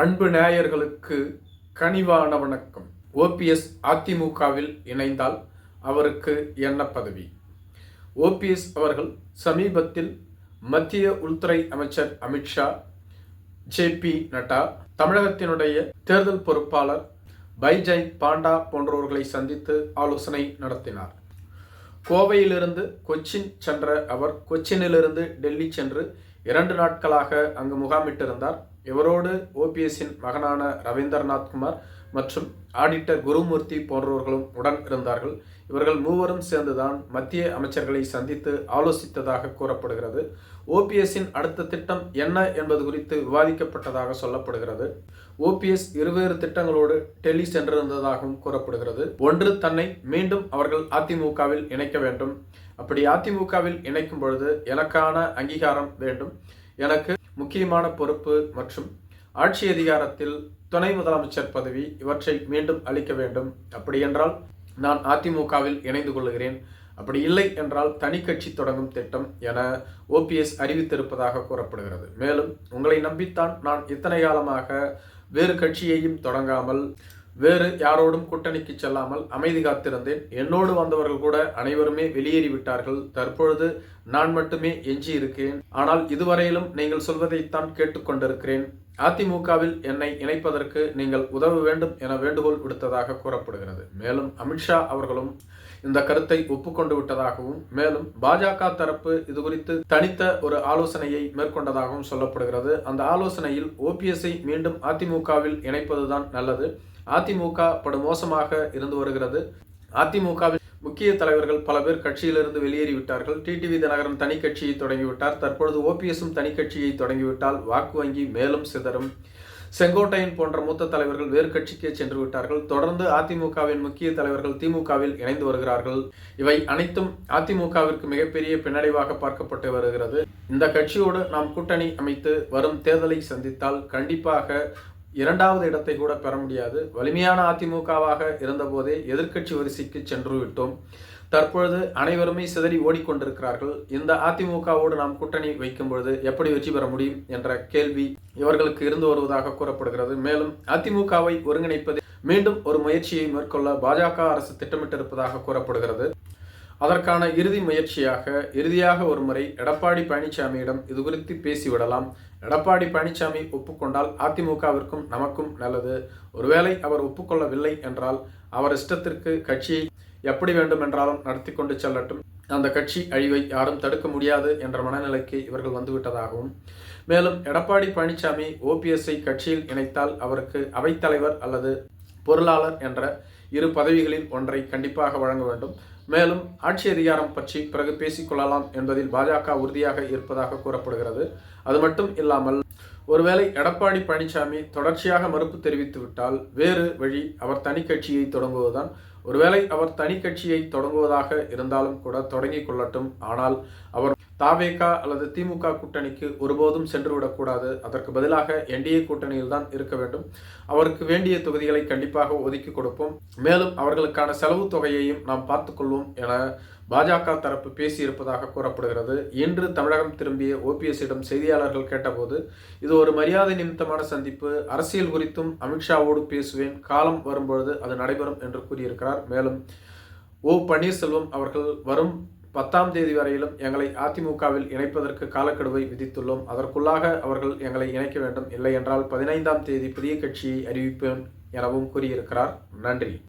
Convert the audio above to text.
அன்பு நேயர்களுக்கு கனிவான வணக்கம். ஓபிஎஸ் அதிமுகவில் இணைந்தால் அவருக்கு என்ன பதவி? ஓபிஎஸ் அவர்கள் சமீபத்தில் மத்திய உள்துறை அமைச்சர் அமித்ஷா ஜே பி நட்டா தமிழகத்தினுடைய தேர்தல் பொறுப்பாளர் பைஜெய் பாண்டா போன்றவர்களை சந்தித்து ஆலோசனை நடத்தினார். கோவையிலிருந்து கொச்சின் சென்ற அவர் கொச்சினிலிருந்து டெல்லி சென்று இரண்டு நாட்களாக அங்கு முகாமிட்டிருந்தார். இவரோடு ஓபிஎஸ்ஸின் மகனான ரவீந்திரநாத் குமார் மற்றும் ஆடிட்டர் குருமூர்த்தி போன்றவர்களும் உடன் இருந்தார்கள். இவர்கள் மூவரும் சேர்ந்துதான் மத்திய அமைச்சர்களை சந்தித்து ஆலோசித்ததாக கூறப்படுகிறது. ஓபிஎஸ்ஸின் அடுத்த திட்டம் என்ன என்பது குறித்து விவாதிக்கப்பட்டதாக சொல்லப்படுகிறது. ஓபிஎஸ் இருவேறு திட்டங்களோடு டெல்லி சென்றிருந்ததாகவும் கூறப்படுகிறது. ஒன்று தன்னை மீண்டும் அவர்கள் அதிமுகவில் இணைக்க வேண்டும். அப்படி அதிமுகவில் இணைக்கும் பொழுது எனக்கான அங்கீகாரம் வேண்டும். எனக்கு முக்கியமான பொறுப்பு மற்றும் ஆட்சி அதிகாரத்தில் துணை முதலமைச்சர் பதவி இவற்றை மீண்டும் அளிக்க வேண்டும். அப்படி என்றால் நான் அதிமுகவில் இணைந்து கொள்கிறேன். அப்படி இல்லை என்றால் தனி கட்சி தொடங்கும் திட்டம் என ஓபிஎஸ் அறிவித்திருப்பதாக கூறப்படுகிறது. மேலும் உங்களை நம்பித்தான் நான் இத்தனை காலமாக வேறு கட்சியையும் தொடங்காமல் வேறு யாரோடும் கூட்டணிக்கு செல்லாமல் அமைதி காத்திருந்தேன். என்னோடு வந்தவர்கள் கூட அனைவருமே வெளியேறிவிட்டார்கள் தற்பொழுது நான் மட்டுமே எஞ்சி இருக்கேன். ஆனால் இதுவரையிலும் நீங்கள் சொல்வதைத்தான் கேட்டுக்கொண்டிருக்கிறேன் அதிமுகவில் என்னை இணைப்பதற்கு நீங்கள் உதவ வேண்டும் என வேண்டுகோள் விடுத்ததாக கூறப்படுகிறது. மேலும் அமித்ஷா அவர்களும் இந்த கருத்தை ஒப்புக்கொண்டு விட்டதாகவும் மேலும் பாஜக தரப்பு இது குறித்து தனித்த ஒரு ஆலோசனையை மேற்கொண்டதாகவும் சொல்லப்படுகிறது. அந்த ஆலோசனையில் ஓபிஎஸ்ஐ மீண்டும் அதிமுகவில் இணைப்பதுதான் நல்லது. அதிமுக படுமோசமாக இருந்து வருகிறது. அதிமுகவில் முக்கிய தலைவர்கள் பல பேர் கட்சியிலிருந்து வெளியேறிவிட்டார்கள். டிடிவி தினகரன் தனி கட்சியை தொடங்கிவிட்டார். தற்பொழுது ஓபிஎஸும் தனி கட்சியை தொடங்கிவிட்டால் வாக்கு வங்கி மேலும் சிதறும். செங்கோட்டையன் போன்ற மூத்த தலைவர்கள் வேறு கட்சிக்கே சென்று விட்டார்கள். தொடர்ந்து அதிமுகவின் முக்கிய தலைவர்கள் திமுகவில் இணைந்து வருகிறார்கள். இவை அனைத்தும் அதிமுகவிற்கு மிகப்பெரிய பின்னடைவாக பார்க்கப்பட்டு வருகிறது. இந்த கட்சியோடு நாம் கூட்டணி அமைத்து வரும் தேர்தலை சந்தித்தால் கண்டிப்பாக இரண்டாவது இடத்தை கூட பெற முடியாது. வலிமையான அதிமுகவாக இருந்தபோதே எதிர்க்கட்சி வரிசைக்கு சென்று விட்டோம். தற்பொழுது அனைவருமே சிதறி ஓடிக்கொண்டிருக்கிறார்கள். இந்த அதிமுகவோடு நாம் கூட்டணி வைக்கும் பொழுது எப்படி வெற்றி பெற முடியும் என்ற கேள்வி இவர்களுக்கு இருந்து வருவதாக கூறப்படுகிறது. மேலும் அதிமுகவை ஒருங்கிணைப்பது மீண்டும் ஒரு முயற்சியை மேற்கொள்ள பாஜக அரசு திட்டமிட்டிருப்பதாக கூறப்படுகிறது. அதற்கான இறுதி முயற்சியாக இறுதியாக ஒரு முறை எடப்பாடி பழனிசாமியிடம் இது குறித்து பேசிவிடலாம். எடப்பாடி பழனிசாமி ஒப்புக்கொண்டால் அதிமுகவிற்கும் நமக்கும் நல்லது. ஒருவேளை அவர் ஒப்புக்கொள்ளவில்லை என்றால் அவர் இஷ்டத்திற்கு கட்சியை எப்படி வேண்டுமென்றாலும் நடத்தி கொண்டு செல்லட்டும். அந்த கட்சி அழிவை யாரும் தடுக்க முடியாது என்ற மனநிலைக்கு இவர்கள் வந்துவிட்டதாகவும். மேலும் எடப்பாடி பழனிசாமி ஓபிஎஸ்ஐ கட்சியில் இணைத்தால் அவருக்கு அவைத்தலைவர் அல்லது பொருளாளர் என்ற இரு பதவிகளில் ஒன்றை கண்டிப்பாக வழங்க வேண்டும். மேலும் ஆட்சி அதிகாரம் பற்றி பிறகு பேசிக்கொள்ளலாம் என்பதில் பாஜக உறுதியாக இருப்பதாக கூறப்படுகிறது. அது மட்டும் இல்லாமல் ஒருவேளை எடப்பாடி பழனிசாமி தொடர்ச்சியாக மறுப்பு தெரிவித்துவிட்டால் வேறு வழி அவர் தனி கட்சியை தொடங்குவதுதான். ஒருவேளை அவர் தனி கட்சியை தொடங்குவதாக இருந்தாலும் கூட தொடங்கி கொள்ளட்டும். ஆனால் அவர் தாவேகா அல்லது திமுக கூட்டணிக்கு ஒருபோதும் சென்று விடக்கூடாது அதற்கு பதிலாக என்டிஏ கூட்டணியில் தான் இருக்க வேண்டும். அவருக்கு வேண்டிய தொகுதிகளை கண்டிப்பாக ஒதுக்கி கொடுப்போம். மேலும் அவர்களுக்கான செலவு தொகையையும் நாம் பார்த்துக்கொள்வோம் என பாஜக தரப்பு பேசியிருப்பதாக கூறப்படுகிறது. இன்று தமிழகம் திரும்பிய ஓபிஎஸ்ஸிடம் செய்தியாளர்கள் கேட்டபோது இது ஒரு மரியாதை நிமித்தமான சந்திப்பு. அரசியல் குறித்தும் அமித்ஷாவோடு பேசுவேன். காலம் வரும்பொழுது அது நடைபெறும் என்று கூறியிருக்கிறார். மேலும் ஓ பன்னீர்செல்வம் அவர்கள் வரும் பத்தாம் தேதி வரையிலும் எங்களை அதிமுகவில் இணைப்பதற்கு காலக்கெடுவை விதித்துள்ளோம். அதற்குள்ளாக அவர்கள் எங்களை இணைக்க வேண்டும். இல்லை என்றால் பதினைந்தாம் தேதி புதிய கட்சியை அறிவிப்பேன் எனவும் கூறியிருக்கிறார். நன்றி.